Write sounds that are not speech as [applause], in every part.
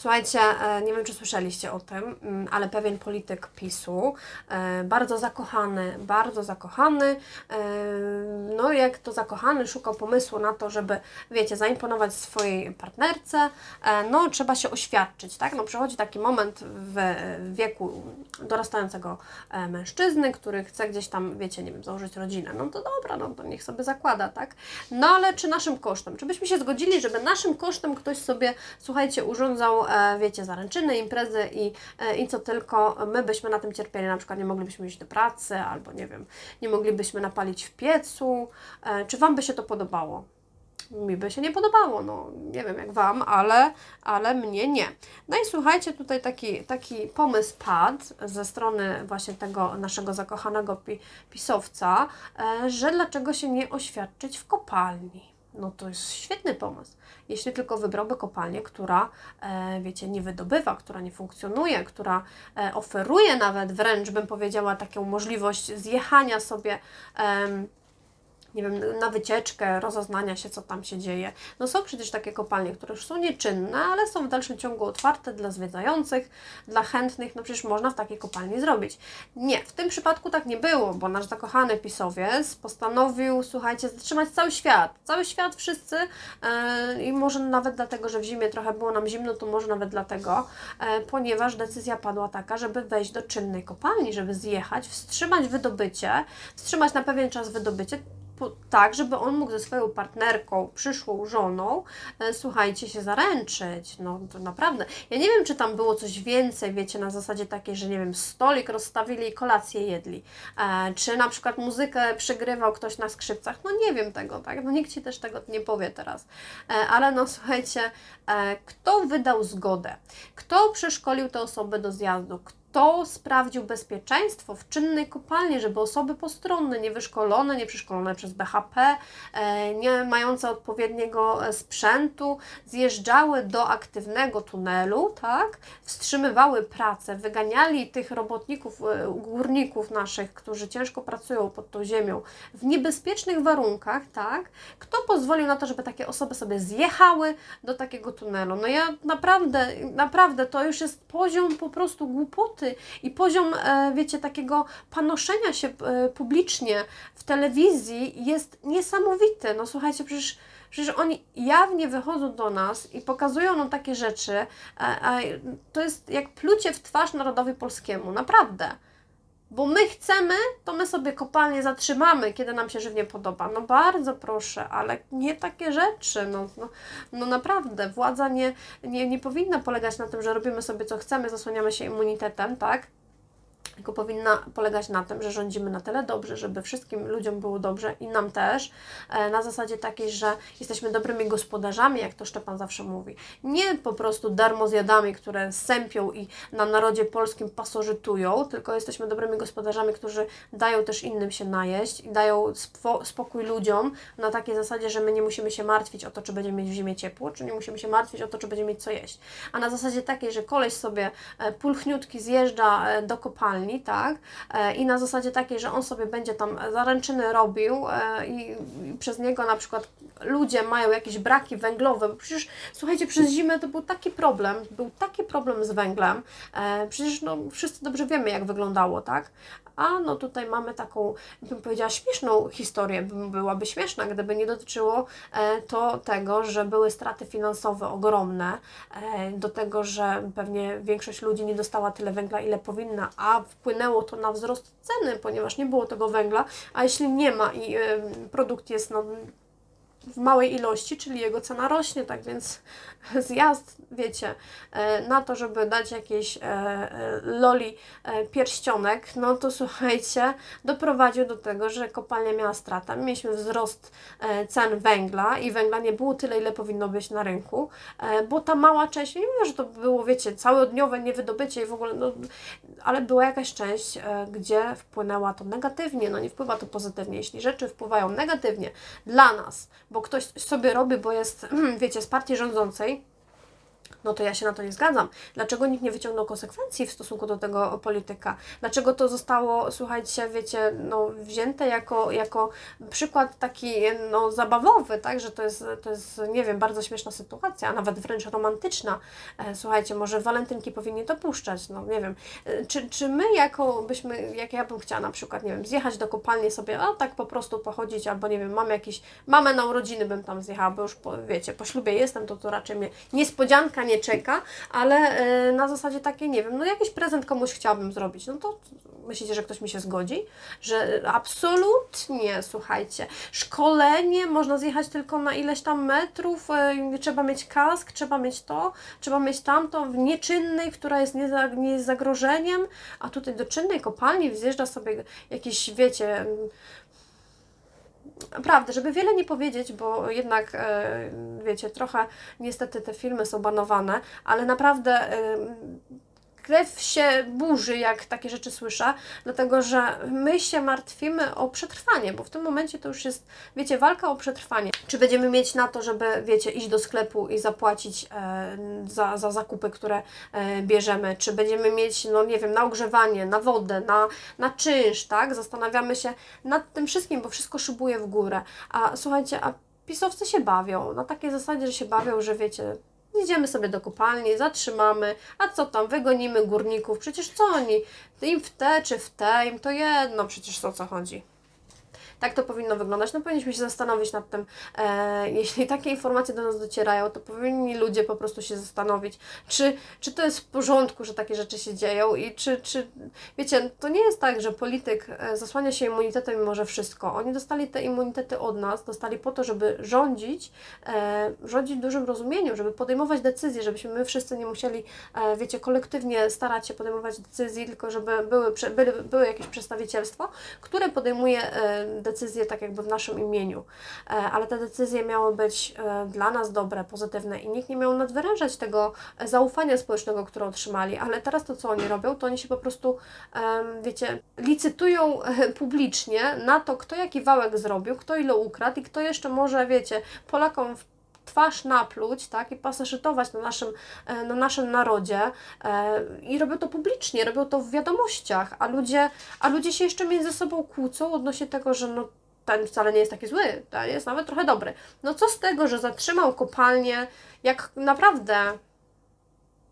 Słuchajcie, e, nie wiem czy słyszeliście o tym, mm, ale pewien polityk PiSu, e, bardzo zakochany, bardzo zakochany, e, no jak to zakochany, szukał pomysłu na to, żeby, wiecie, zaimponować swojej partnerce, no trzeba się oświadczyć, tak? No przychodzi taki moment w wieku dorastającego mężczyzny, który chce gdzieś tam, wiecie, nie wiem, założyć rodzinę. No to dobra, no to niech sobie zakłada, tak? No ale czy naszym kosztem? Czy byśmy się zgodzili, żeby naszym kosztem ktoś sobie, słuchajcie, urządzał, wiecie, zaręczyny, imprezy i, e, i co tylko, my byśmy na tym cierpieli, na przykład nie moglibyśmy iść do pracy, albo nie wiem, nie moglibyśmy napalić w piecu. E, czy Wam by się to podobało? mi by się nie podobało, no nie wiem jak Wam, ale, ale mnie nie. No i słuchajcie, tutaj taki, taki pomysł padł ze strony właśnie tego naszego zakochanego pi, pisowca, e, że dlaczego się nie oświadczyć w kopalni. No to jest świetny pomysł. Jeśli tylko wybrałby kopalnię, która, e, wiecie, nie wydobywa, która nie funkcjonuje, która e, oferuje nawet wręcz, bym powiedziała, taką możliwość zjechania sobie em, nie wiem, na wycieczkę, rozeznania się, co tam się dzieje. No są przecież takie kopalnie, które już są nieczynne, ale są w dalszym ciągu otwarte dla zwiedzających, dla chętnych, no przecież można w takiej kopalni zrobić. Nie, w tym przypadku tak nie było, bo nasz zakochany pisowiec postanowił, słuchajcie, zatrzymać cały świat, cały świat, wszyscy yy, i może nawet dlatego, że w zimie trochę było nam zimno, to może nawet dlatego, yy, ponieważ decyzja padła taka, żeby wejść do czynnej kopalni, żeby zjechać, wstrzymać wydobycie, wstrzymać na pewien czas wydobycie, po, tak, żeby on mógł ze swoją partnerką, przyszłą żoną, e, słuchajcie, się zaręczyć. No to naprawdę. Ja nie wiem, czy tam było coś więcej, wiecie, na zasadzie takiej, że nie wiem, stolik rozstawili i kolację jedli. E, czy na przykład muzykę przegrywał ktoś na skrzypcach. No nie wiem tego, tak? No nikt Ci też tego nie powie teraz. E, ale no słuchajcie, e, kto wydał zgodę? Kto przeszkolił te osoby do zjazdu? Kto sprawdził bezpieczeństwo w czynnej kopalni, żeby osoby postronne, niewyszkolone, nieprzeszkolone przez BHP, e, nie mające odpowiedniego e, sprzętu, zjeżdżały do aktywnego tunelu, tak? wstrzymywały pracę, wyganiali tych robotników, e, górników naszych, którzy ciężko pracują pod tą ziemią w niebezpiecznych warunkach, tak? Kto pozwolił na to, żeby takie osoby sobie zjechały do takiego tunelu? No ja naprawdę, naprawdę to już jest poziom po prostu głupoty i poziom, e, wiecie, takiego panoszenia się e, publicznie w telewizji jest niesamowity. No słuchajcie, przecież Przecież oni jawnie wychodzą do nas i pokazują nam takie rzeczy, to jest jak plucie w twarz narodowi polskiemu, naprawdę. Bo my chcemy, to my sobie kopalnie zatrzymamy, kiedy nam się żywnie podoba. No bardzo proszę, ale nie takie rzeczy. No, no, no naprawdę, władza nie, nie, nie powinna polegać na tym, że robimy sobie co chcemy, zasłaniamy się immunitetem, tak? Tylko powinna polegać na tym, że rządzimy na tyle dobrze, żeby wszystkim ludziom było dobrze i nam też, e, na zasadzie takiej, że jesteśmy dobrymi gospodarzami, jak to Szczepan zawsze mówi. Nie po prostu darmozjadami, które sępią i na narodzie polskim pasożytują, tylko jesteśmy dobrymi gospodarzami, którzy dają też innym się najeść i dają spo, spokój ludziom na takiej zasadzie, że my nie musimy się martwić o to, czy będziemy mieć w zimie ciepło, czy nie musimy się martwić o to, czy będziemy mieć co jeść. A na zasadzie takiej, że koleś sobie e, pulchniutki zjeżdża e, do kopalni, tak? E, I na zasadzie takiej, że on sobie będzie tam zaręczyny robił e, i, przez niego na przykład ludzie mają jakieś braki węglowe, bo przecież słuchajcie, przez zimę to był taki problem, był taki problem z węglem, e, przecież no, wszyscy dobrze wiemy, jak wyglądało, tak? A no tutaj mamy taką, bym powiedziała, śmieszną historię, byłaby śmieszna, gdyby nie dotyczyło to tego, że były straty finansowe ogromne, do tego, że pewnie większość ludzi nie dostała tyle węgla, ile powinna, a wpłynęło to na wzrost ceny, ponieważ nie było tego węgla, a jeśli nie ma i y, produkt jest no, w małej ilości, czyli jego cena rośnie, tak więc [laughs] zjazd, wiecie, e, na to, żeby dać jakiś e, e, loli pierścionek, no to [laughs] słuchajcie, doprowadził do tego, że kopalnia miała stratę. Mieliśmy wzrost cen węgla i węgla nie było tyle, ile powinno być na rynku, bo ta mała część, nie wiem, że to było, wiecie, całodniowe niewydobycie i w ogóle, no, ale była jakaś część, gdzie wpłynęła to negatywnie, no nie wpływa to pozytywnie. Jeśli rzeczy wpływają negatywnie dla nas, bo ktoś sobie robi, bo jest, [clears throat] wiecie, z partii rządzącej, No to ja się na to nie zgadzam. Dlaczego nikt nie wyciągnął konsekwencji w stosunku do tego polityka? Dlaczego to zostało, słuchajcie, wiecie, no, wzięte jako, jako przykład taki no, zabawowy, tak? Że to jest, to jest, nie wiem, bardzo śmieszna sytuacja, a nawet wręcz romantyczna. E, słuchajcie, może walentynki powinni dopuszczać, no nie wiem. E, czy, czy my jako byśmy, jak ja bym chciała na przykład, nie wiem, zjechać do kopalni sobie, a tak po prostu pochodzić, albo nie wiem, mam jakieś, mamę na urodziny bym tam zjechała, bo już po, wiecie, po ślubie jestem, to to raczej mnie niespodzianka nie czeka, ale e, na zasadzie takiej, nie wiem, no jakiś prezent komuś chciałabym zrobić, no to myślicie, że ktoś mi się zgodzi? Że absolutnie, słuchajcie, szkolenie można zjechać tylko na ileś tam metrów, e, trzeba mieć kask, trzeba mieć to, trzeba mieć tamto w nieczynnej, która jest nie, nie jest zagrożeniem, a tutaj do czynnej kopalni wzjeżdża sobie jakiś, wiecie, Naprawdę, żeby wiele nie powiedzieć, bo jednak, e, wiecie, trochę niestety te filmy są banowane, ale naprawdę e, krew się burzy, jak takie rzeczy słyszę, dlatego że my się martwimy o przetrwanie, bo w tym momencie to już jest, wiecie, walka o przetrwanie. Czy będziemy mieć na to, żeby, wiecie, iść do sklepu i zapłacić e, za, za zakupy, które e, bierzemy, czy będziemy mieć, no nie wiem, na ogrzewanie, na wodę, na, na czynsz, tak? Zastanawiamy się nad tym wszystkim, bo wszystko szybuje w górę. A słuchajcie, a pisowcy się bawią, na takiej zasadzie, że się bawią, że wiecie, Idziemy sobie do kopalni, zatrzymamy, a co tam, wygonimy górników, przecież co oni, im w te czy w te, im to jedno, przecież o co chodzi. Tak to powinno wyglądać. No powinniśmy się zastanowić nad tym, e, jeśli takie informacje do nas docierają, to powinni ludzie po prostu się zastanowić, czy, czy to jest w porządku, że takie rzeczy się dzieją i czy, czy, wiecie, to nie jest tak, że polityk e, zasłania się immunitetem i może wszystko. Oni dostali te immunitety od nas, dostali po to, żeby rządzić, e, rządzić dużym rozumieniu, żeby podejmować decyzje, żebyśmy my wszyscy nie musieli, e, wiecie, kolektywnie starać się podejmować decyzji, tylko żeby były, były, były jakieś przedstawicielstwo, które podejmuje decyzje decyzje tak jakby w naszym imieniu, e, ale te decyzje miały być e, dla nas dobre, pozytywne i nikt nie miał nadwyrężać tego zaufania społecznego, które otrzymali, ale teraz to, co oni robią, to oni się po prostu, wiecie, licytują e, publicznie na to, kto jaki wałek zrobił, kto ile ukradł i kto jeszcze może, wiecie, Polakom w twarz napluć, tak, i pasożytować na naszym, na naszym narodzie e, i robią to publicznie, robią to w wiadomościach, a ludzie, a ludzie się jeszcze między sobą kłócą odnośnie tego, że no ten wcale nie jest taki zły, ten jest nawet trochę dobry. No co z tego, że zatrzymał kopalnię, jak naprawdę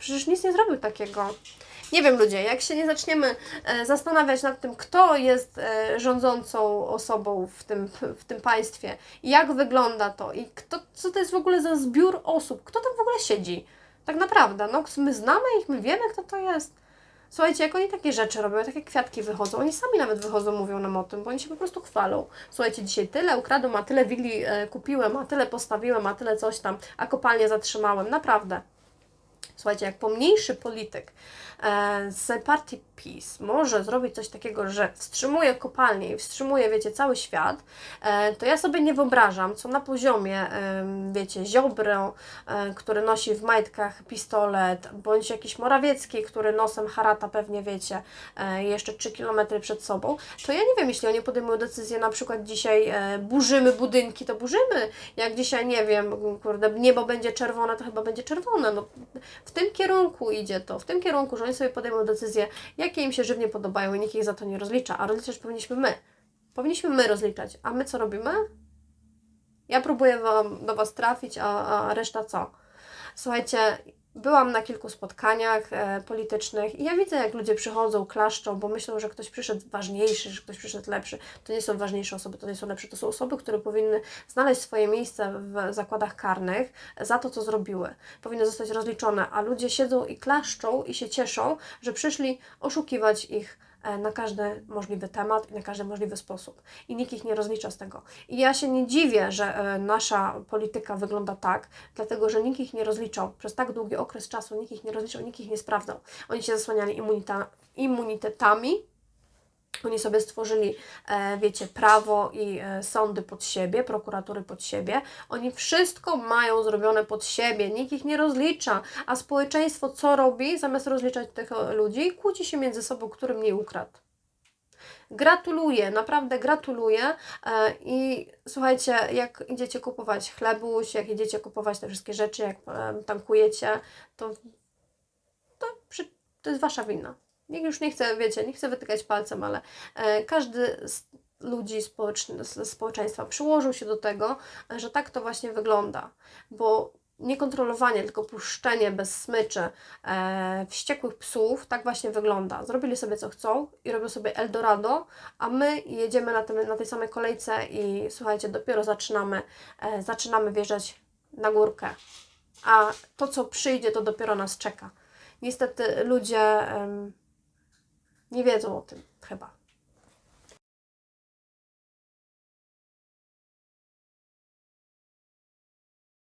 przecież nic nie zrobił takiego. Nie wiem, ludzie, jak się nie zaczniemy e, zastanawiać nad tym, kto jest e, rządzącą osobą w tym, w tym państwie, jak wygląda to, i kto, co to jest w ogóle za zbiór osób, kto tam w ogóle siedzi. Tak naprawdę, no, my znamy ich, my wiemy, kto to jest. Słuchajcie, jak oni takie rzeczy robią, takie kwiatki wychodzą, oni sami nawet wychodzą, mówią nam o tym, bo oni się po prostu chwalą. Słuchajcie, dzisiaj tyle ukradłem, a tyle wigli e, kupiłem, a tyle postawiłem, a tyle coś tam, a kopalnię zatrzymałem. Naprawdę. Słuchajcie, jak pomniejszy polityk e, z partii PiS może zrobić coś takiego, że wstrzymuje kopalnię i wstrzymuje, wiecie, cały świat, e, to ja sobie nie wyobrażam, co na poziomie, wiecie, Ziobrę, e, który nosi w majtkach pistolet, bądź jakiś Morawiecki, który nosem harata pewnie, wiecie, e, jeszcze 3 km przed sobą, to ja nie wiem, jeśli oni podejmują decyzję, na przykład dzisiaj burzymy budynki, to burzymy, jak dzisiaj, nie wiem, kurde, niebo będzie czerwone, to chyba będzie czerwone, no w tym kierunku idzie to, w tym kierunku, że oni sobie podejmą decyzję, jakie im się żywnie podobają i nikt ich za to nie rozlicza, a rozliczać powinniśmy my. Powinniśmy my rozliczać, a my co robimy? Ja próbuję wam, do Was trafić, a, a reszta co? Słuchajcie, Byłam na kilku spotkaniach e, politycznych i ja widzę, jak ludzie przychodzą, klaszczą, bo myślą, że ktoś przyszedł ważniejszy, że ktoś przyszedł lepszy. To nie są ważniejsze osoby, to nie są lepsze, to są osoby, które powinny znaleźć swoje miejsce w zakładach karnych za to, co zrobiły. Powinny zostać rozliczone, a ludzie siedzą i klaszczą i się cieszą, że przyszli oszukiwać ich na każdy możliwy temat i na każdy możliwy sposób. I nikt ich nie rozlicza z tego. I ja się nie dziwię, że e, nasza polityka wygląda tak, dlatego że nikt ich nie rozliczał. Przez tak długi okres czasu nikt ich nie rozliczał, nikt ich nie sprawdzał. Oni się zasłaniali immunita, immunitetami, oni sobie stworzyli, e, wiecie, prawo i e, sądy pod siebie, prokuratury pod siebie. Oni wszystko mają zrobione pod siebie, nikt ich nie rozlicza. A społeczeństwo co robi? Zamiast rozliczać tych ludzi, kłóci się między sobą, który mniej ukradł. Gratuluję, naprawdę gratuluję. E, I słuchajcie, jak idziecie kupować chlebuś, jak idziecie kupować te wszystkie rzeczy, jak tankujecie, to, to, to jest wasza wina. Nikt już nie chce, wiecie, nie chcę wytykać palcem, ale e, każdy z ludzi społeczny, ze społeczeństwa przyłożył się do tego, e, że tak to właśnie wygląda. Bo niekontrolowanie, tylko puszczenie bez smyczy e, wściekłych psów, tak właśnie wygląda. Zrobili sobie co chcą i robią sobie Eldorado, a my jedziemy na, tym, na tej samej kolejce i słuchajcie, dopiero zaczynamy, e, zaczynamy wjeżdżać na górkę. A to, co przyjdzie, to dopiero nas czeka. Niestety ludzie em, nie wiedzą o tym chyba.